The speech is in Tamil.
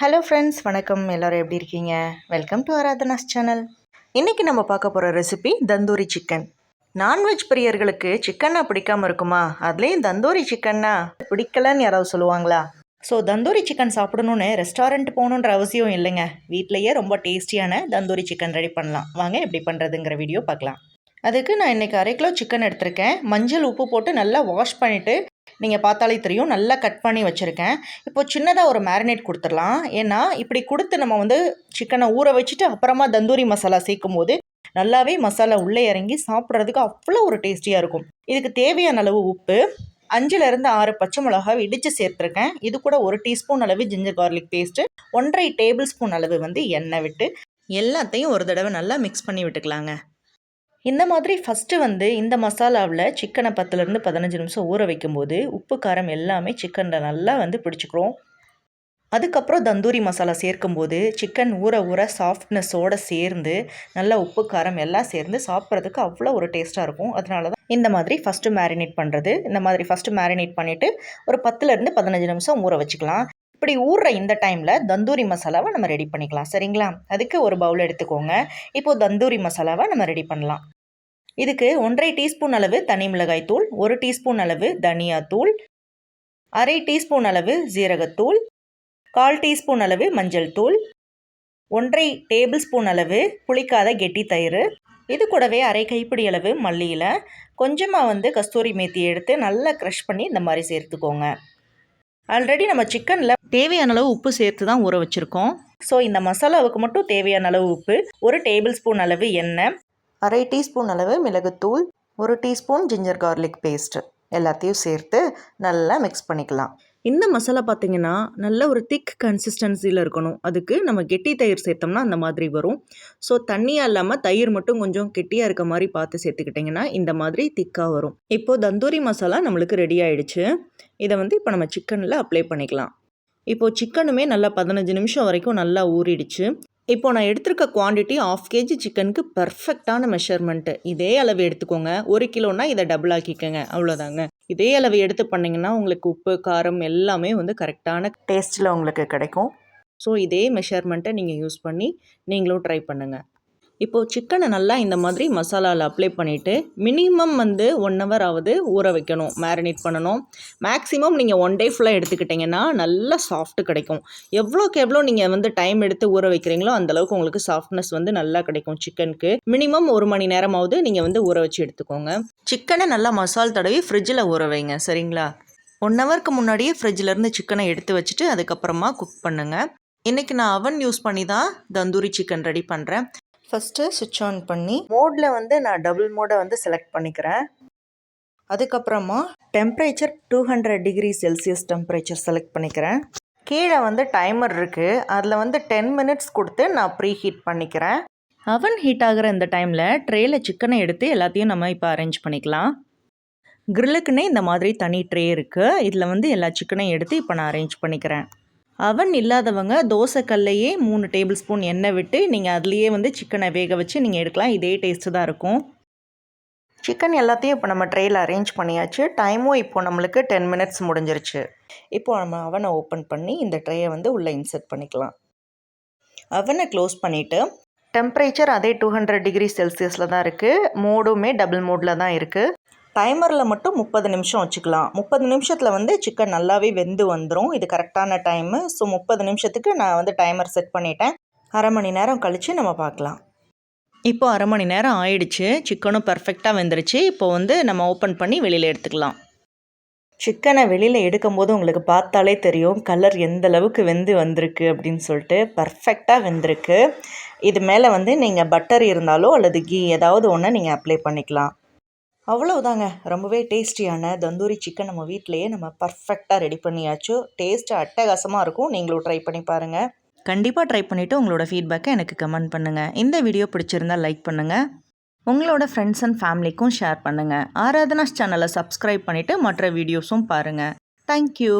ஹலோ ஃப்ரெண்ட்ஸ் வணக்கம். எல்லோரும் எப்படி இருக்கீங்க? வெல்கம் டு ஆராதனாஸ் சேனல் இன்றைக்கி நம்ம பார்க்க போகிற recipe tandoori chicken non veg பிரியர்களுக்கு சிக்கன்னா பிடிக்காம இருக்குமா? அதுலேயும் தந்தூரி சிக்கன்னா பிடிக்கலன்னு யாராவது சொல்லுவாங்களா? ஸோ தந்தூரி சிக்கன் சாப்பிடணுன்னு ரெஸ்டாரண்ட் போகணுன்ற அவசியம் இல்லைங்க. வீட்டிலையே ரொம்ப டேஸ்டியான தந்தூரி சிக்கன் ரெடி பண்ணலாம். வாங்க எப்படி பண்ணுறதுங்கிற வீடியோ பார்க்கலாம். அதுக்கு நான் இன்றைக்கி அரை கிலோ சிக்கன் எடுத்திருக்கேன். மஞ்சள் உப்பு போட்டு நல்லா வாஷ் பண்ணிவிட்டு நீங்கள் பார்த்தாலே தெரியும். நல்லா கட் பண்ணி வச்சுருக்கேன். இப்போது சின்னதாக ஒரு மேரினேட் கொடுத்துடலாம். ஏன்னா இப்படி கொடுத்து நம்ம வந்து சிக்கனை ஊற வச்சுட்டு அப்புறமா தந்தூரி மசாலா சேர்க்கும் போது நல்லாவே மசாலா உள்ளே இறங்கி சாப்பிட்றதுக்கு அவ்வளோ ஒரு டேஸ்டியாக இருக்கும். இதுக்கு தேவையான அளவு உப்பு அஞ்சுலேருந்து ஆறு பச்சை மிளகாவை இடித்து சேர்த்துருக்கேன். இது கூட ஒரு டீஸ்பூன் அளவு ஜிஞ்சர் கார்லிக் பேஸ்ட்டு ஒன்றரை டேபிள் ஸ்பூன் அளவு வந்து எண்ணெய் விட்டு எல்லாத்தையும் ஒரு தடவை நல்லா மிக்ஸ் பண்ணி விட்டுக்கலாங்க. இந்த மாதிரி ஃபஸ்ட்டு வந்து இந்த மசாலாவில் சிக்கனை பத்துலேருந்து பதினஞ்சு நிமிஷம் ஊற வைக்கும்போது உப்பு காரம் எல்லாமே சிக்கனில் நல்லா வந்து பிடிச்சிக்கிறோம் அதுக்கப்புறம் தந்தூரி மசாலா சேர்க்கும்போது சிக்கன் ஊற ஊற சாஃப்ட்னஸோடு சேர்ந்து நல்லா உப்பு காரம் எல்லாம் சேர்ந்து சாப்பிட்றதுக்கு அவ்வளோ ஒரு டேஸ்ட்டாக இருக்கும். அதனால தான் இந்த மாதிரி ஃபஸ்ட்டு மேரினேட் பண்ணுறது இந்த மாதிரி ஃபஸ்ட்டு மேரினேட் பண்ணிவிட்டு ஒரு பத்துலேருந்து பதினஞ்சு நிமிஷம் ஊற வச்சுக்கலாம். இப்படி ஊறுற இந்த டைமில் தந்தூரி மசாலாவை நம்ம ரெடி பண்ணிக்கலாம். சரிங்களா? அதுக்கு ஒரு பவுல் எடுத்துக்கோங்க. இப்போது தந்தூரி மசாலாவை நம்ம ரெடி பண்ணலாம். இதுக்கு ஒன்றரை டீஸ்பூன் அளவு தனி மிளகாய் தூள் ஒரு டீஸ்பூன் அளவு தனியாத்தூள் அரை டீஸ்பூன் அளவு ஜீரகத்தூள் கால் டீஸ்பூன் அளவு மஞ்சள் தூள் ஒன்றரை டேபிள் ஸ்பூன் அளவு புளிக்காத கெட்டி தயிர் இது கூடவே அரை கைப்பிடி அளவு மல்லியில் கொஞ்சமாக வந்து கஸ்தூரி மேத்தி எடுத்து நல்லா க்ரஷ் பண்ணி இந்த மாதிரி சேர்த்துக்கோங்க. ஆல்ரெடி நம்ம சிக்கனில் தேவையான அளவு உப்பு சேர்த்து தான் ஊற வச்சுருக்கோம். ஸோ இந்த மசாலாவுக்கு மட்டும் தேவையான அளவு உப்பு ஒரு டேபிள் ஸ்பூன் அளவு எண்ணெய் அரை டீஸ்பூன் அளவு மிளகுத்தூள் ஒரு டீஸ்பூன் ஜிஞ்சர் கார்லிக் பேஸ்ட்டு. எல்லாத்தையும் சேர்த்து நல்லா மிக்ஸ் பண்ணிக்கலாம். இந்த மசாலா பார்த்திங்கன்னா நல்ல ஒரு திக் கன்சிஸ்டன்சியில் இருக்கணும். அதுக்கு நம்ம கெட்டி தயிர் சேர்த்தோம்னா அந்த மாதிரி வரும். ஸோ தண்ணியாக இல்லாமல் தயிர் மட்டும் கொஞ்சம் கெட்டியாக இருக்க மாதிரி பார்த்து சேர்த்துக்கிட்டிங்கன்னா இந்த மாதிரி திக்காக வரும். இப்போது தந்தூரி மசாலா நம்மளுக்கு ரெடி ஆகிடுச்சு இதை வந்து இப்போ நம்ம சிக்கனில் அப்ளை பண்ணிக்கலாம். இப்போது சிக்கனுமே நல்லா பதினஞ்சு நிமிஷம் வரைக்கும் நல்லா ஊறிடுச்சு. இப்போ நான் எடுத்திருக்க குவான்டிட்டி ஆஃப் கேஜி சிக்கனுக்கு பர்ஃபெக்டான மெஷர்மெண்ட்டு இதே அளவு எடுத்துக்கோங்க. ஒரு கிலோனா இதை டபுள் ஆக்கிக்கோங்க. அவ்வளோதாங்க. இதே அளவு எடுத்து பண்ணிங்கன்னா உங்களுக்கு உப்பு காரம் எல்லாமே வந்து கரெக்டான டேஸ்ட்டில் உங்களுக்கு கிடைக்கும். ஸோ இதே மெஷர்மெண்ட்டை நீங்கள் யூஸ் பண்ணி நீங்களும் ட்ரை பண்ணுங்கள் இப்போது சிக்கனை நல்லா இந்த மாதிரி மசாலாவில் அப்ளை பண்ணிவிட்டு மினிமம் வந்து ஒன் ஹவர் ஆகுது ஊற வைக்கணும் மேரினேட் பண்ணணும். மேக்ஸிமம் நீங்கள் ஒன் டே ஃபுல்லாக எடுத்துக்கிட்டிங்கன்னா நல்லா சாஃப்ட்டு கிடைக்கும். எவ்வளோக்கு எவ்வளோ நீங்கள் வந்து டைம் எடுத்து ஊற வைக்கிறீங்களோ அந்தளவுக்கு உங்களுக்கு சாஃப்ட்னஸ் வந்து நல்லா கிடைக்கும் சிக்கனுக்கு மினிமம் ஒரு மணி நேரமாவது நீங்கள் வந்து ஊற வச்சு எடுத்துக்கோங்க. சிக்கனை நல்லா மசால் தடவி ஃப்ரிட்ஜில் ஊற வைங்க சரிங்களா? ஒன் ஹவருக்கு முன்னாடியே ஃப்ரிட்ஜிலேருந்து சிக்கனை எடுத்து வச்சுட்டு அதுக்கப்புறமா குக் பண்ணுங்கள் இன்றைக்கி நான் அவன் யூஸ் பண்ணி தான் தந்தூரி சிக்கன் ரெடி பண்ணுறேன் ஃபஸ்ட்டு சுவிட்ச் ஆன் பண்ணி மோடில் வந்து நான் டபுள் மோடை வந்து செலக்ட் பண்ணிக்கிறேன். அதுக்கப்புறமா temperature two hundred degree Celsius temperature select பண்ணிக்கிறேன். கீழே வந்து டைமர் இருக்குது அதில் வந்து டென் மினிட்ஸ் கொடுத்து நான் ப்ரீ ஹீட் பண்ணிக்கிறேன். அவன் ஹீட் ஆகிற இந்த டைமில் ட்ரேயில் சிக்கனை எடுத்து எல்லாத்தையும் நம்ம இப்போ அரேஞ்ச் பண்ணிக்கலாம். கிரில்லுக்குன்னே இந்த மாதிரி தனி ட்ரே இருக்குது இதில் வந்து எல்லா சிக்கனையும் எடுத்து இப்போ நான் அரேஞ்ச் பண்ணிக்கிறேன். அவன் இல்லாதவங்க தோசைக்கல்லையே மூணு டேபிள் ஸ்பூன் எண்ணெய் விட்டு நீங்கள் அதுலேயே வந்து சிக்கனை வேக வச்சு நீங்கள் எடுக்கலாம். இதே டேஸ்ட்டு தான் இருக்கும். சிக்கன் எல்லாத்தையும் இப்போ நம்ம ட்ரெயில் அரேஞ்ச் பண்ணியாச்சு. டைமும் இப்போ நம்மளுக்கு டென் மினிட்ஸ் முடிஞ்சிருச்சு. இப்போ நம்ம அவனை ஓப்பன் பண்ணி இந்த ட்ரேயை வந்து உள்ளே இன்சர்ட் பண்ணிக்கலாம். அவனை க்ளோஸ் பண்ணிவிட்டு டெம்பரேச்சர் அதே டூ ஹண்ட்ரட் டிகிரி செல்சியஸில் தான் இருக்குது மோடுமே டபுள் மோடில் தான் இருக்குது டைமரில் மட்டும் முப்பது நிமிஷம் வச்சுக்கலாம். முப்பது நிமிஷத்தில் வந்து சிக்கன் நல்லாவே வெந்து வந்துடும் இது கரெக்டான டைமு. ஸோ முப்பது நிமிஷத்துக்கு நான் வந்து டைமர் செட் பண்ணிட்டேன். அரை மணி நேரம் கழித்து நம்ம பார்க்கலாம். இப்போ அரை மணி நேரம் ஆயிடுச்சு. சிக்கனும் பர்ஃபெக்டாக வெந்துருச்சு. இப்போ வந்து நம்ம ஓப்பன் பண்ணி வெளியில் எடுத்துக்கலாம். சிக்கனை வெளியில் எடுக்கும்போது உங்களுக்கு பார்த்தாலே தெரியும். கலர் எந்த அளவுக்கு வெந்து வந்திருக்கு அப்படின்னு சொல்லிட்டு பர்ஃபெக்டாக வெந்திருக்கு. இது மேலே வந்து நீங்கள் பட்டர் இருந்தாலோ அல்லது கீ ஏதாவது ஒன்று நீங்கள் அப்ளை பண்ணிக்கலாம். அவ்வளோதாங்க ரொம்பவே டேஸ்டியான தந்தூரி சிக்கன் நம்ம வீட்டிலையே நம்ம பர்ஃபெக்டாக ரெடி பண்ணியாச்சு. டேஸ்ட்டு அட்டகாசமாக இருக்கும். நீங்களும் ட்ரை பண்ணி பாருங்கள் கண்டிப்பாக ட்ரை பண்ணிவிட்டு உங்களோட ஃபீட்பேக்கை எனக்கு கமெண்ட் பண்ணுங்கள் இந்த வீடியோ பிடிச்சிருந்தால் லைக் பண்ணுங்கள் உங்களோட ஃப்ரெண்ட்ஸ் அண்ட் ஃபேமிலிக்கும் ஷேர் பண்ணுங்கள் ஆராதனாஸ் சேனலை சப்ஸ்கிரைப் பண்ணிவிட்டு மற்ற வீடியோஸும் பாருங்கள் தேங்க்யூ